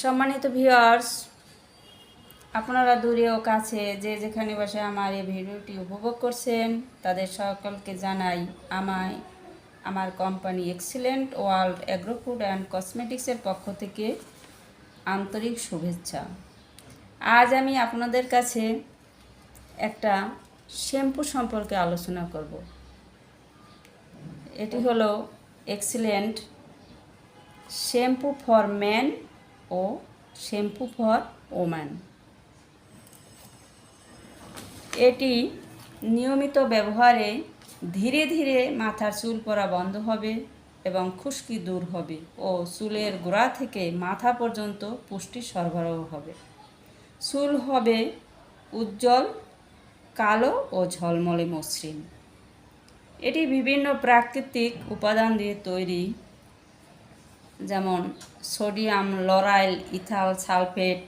সম্মানিত ভিউয়ার্স আপনারা দূরে ও কাছে যে যেখানে বসে আমার এই ভিডিওটি উপভোগ করছেন, তাদের সকলকে জানাই আমায়, আমার company Excellent World Agro Food and কসমেটিক্সের পক্ষ থেকে আন্তরিক শুভেচ্ছা। আজ আমি আপনাদের কাছে একটা শ্যাম্পু সম্পর্কে আলোচনা করব। এটি হলো এক্সিলেন্ট শ্যাম্পু ফর ম্যান ও শ্যাম্পু ফর ওম্যান এটি নিয়মিত ব্যবহারে ধীরে ধীরে মাথার চুল পরা বন্ধ হবে এবং খুশকি দূর হবে ও চুলের গোড়া থেকে মাথা পর্যন্ত পুষ্টি সরবরাহ হবে। চুল হবে উজ্জ্বল, কালো ও ঝলমলে মসৃণ। এটি বিভিন্ন প্রাকৃতিক উপাদান দিয়ে তৈরি যেমন sodium, lauryl ethyl sulphate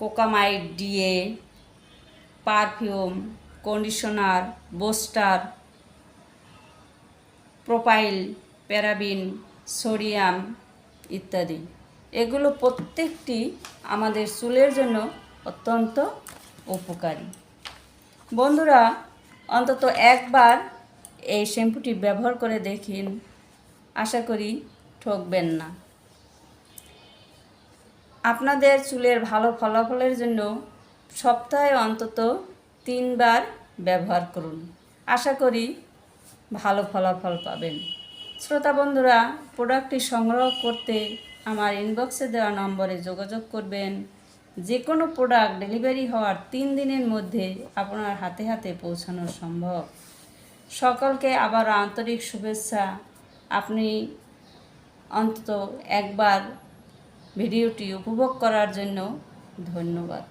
cocamide DEA, perfume, conditioner, booster, propyl, paraben, sodium ইত্যাদি। এগুলো প্রত্যেকটি আমাদের চুলের জন্য অত্যন্ত উপকারী। বন্ধুরা, অন্তত একবার এই শ্যাম্পুটি ব্যবহার করে দেখিন। আশা করি ঠকবেন না। আপনাদের চুলের ভালো ফলাফলের জন্য সপ্তাহে অন্তত তিনবার ব্যবহার করুন। আশা করি ভালো ফলাফল পাবেন। শ্রোতা বন্ধুরা, প্রোডাক্টটি সংগ্রহ করতে আমার ইনবক্সে দেওয়া নম্বরে যোগাযোগ করবেন। যে কোনো প্রোডাক্ট ডেলিভারি হওয়ার তিন দিনের মধ্যে আপনার হাতে হাতে পৌঁছানো সম্ভব। সকলকে আবার আন্তরিক শুভেচ্ছা আপনি অন্তত একবার ভিডিওটি উপভোগ করার জন্য ধন্যবাদ।